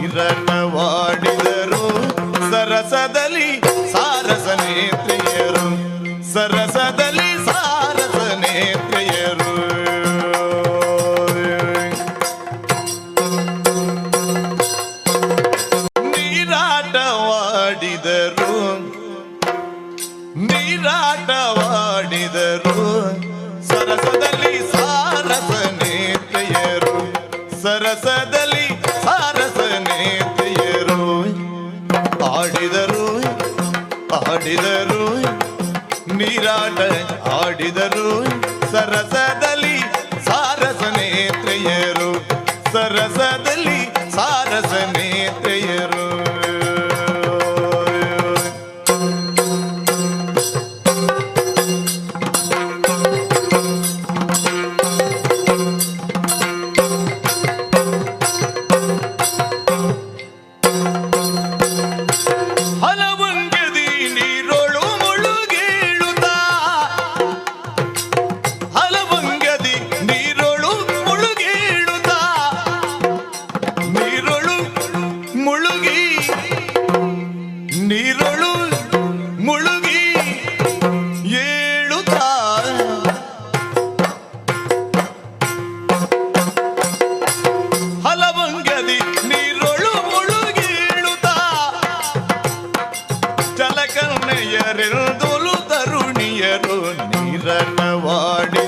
ವೀರನವಾಡಿದರು ಸರಸದಲ್ಲಿ ಸಾರಸ ನೇತ್ರಿಯರು. ಸರಸದಲ್ಲಿ ಸಾರಸ ನೇತ್ರಿಯರು. ನೀರಾಟವಾಡಿದರು. ನೀರಾಟವಾಡಿದರು. ಆಡಿದರು ಆಡಿದರು ನೀರಾಟ ಆಡಿದರು ಸರಸದ மணவாடி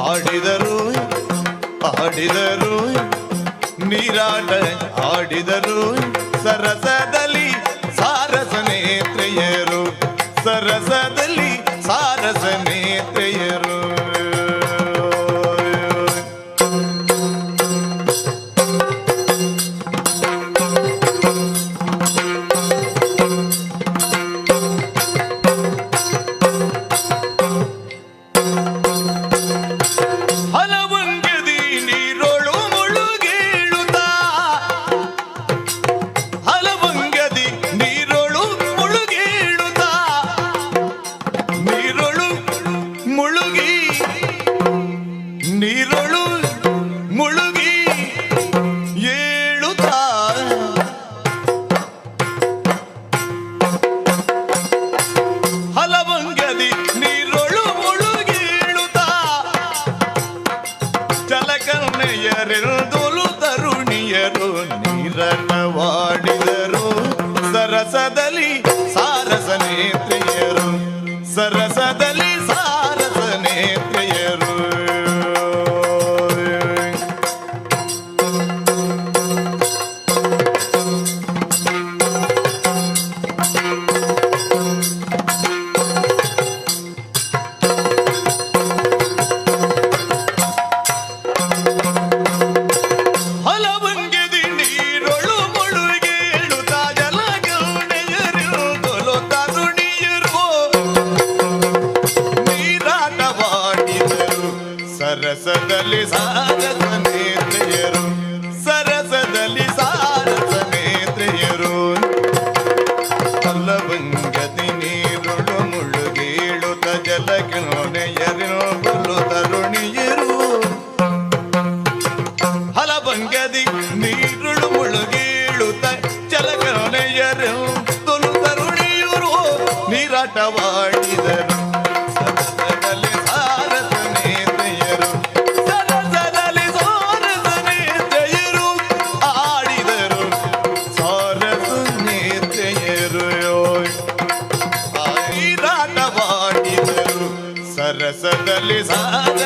ಆಡಿದರು ಆಡಿದರು ನೀರಾಟ ಆಡಿದರು ಸರಸದಲ್ಲಿ ಸಾರಸ ನೇತ್ರೆಯರು ಸರಸದಲ್ಲಿ ಸಾರಸ ನೀರನ್ನ ವಾಡಿದರು ಸರಸದಲ್ಲಿ ಸಾರಸ ನೇತ್ರಿಯರು. ಸರಸದಲ್ಲಿ ಲವಂಗದಿ ನೀರುಳು ಮುಳುಗೀಳುತ ಜಲಕ್ಕೊನೆಯರು ತರುಣಿಯರು. ಹಲವಂಗದಿ ನೀರುಳು ಮುಳುಗೀಳುತ ಜಲಕ್ಕೊನೆಯರು ತುಳು ತರುಣಿಯರು ನೀರಾಟವಾಡಿದರು رسد لسانك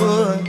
would.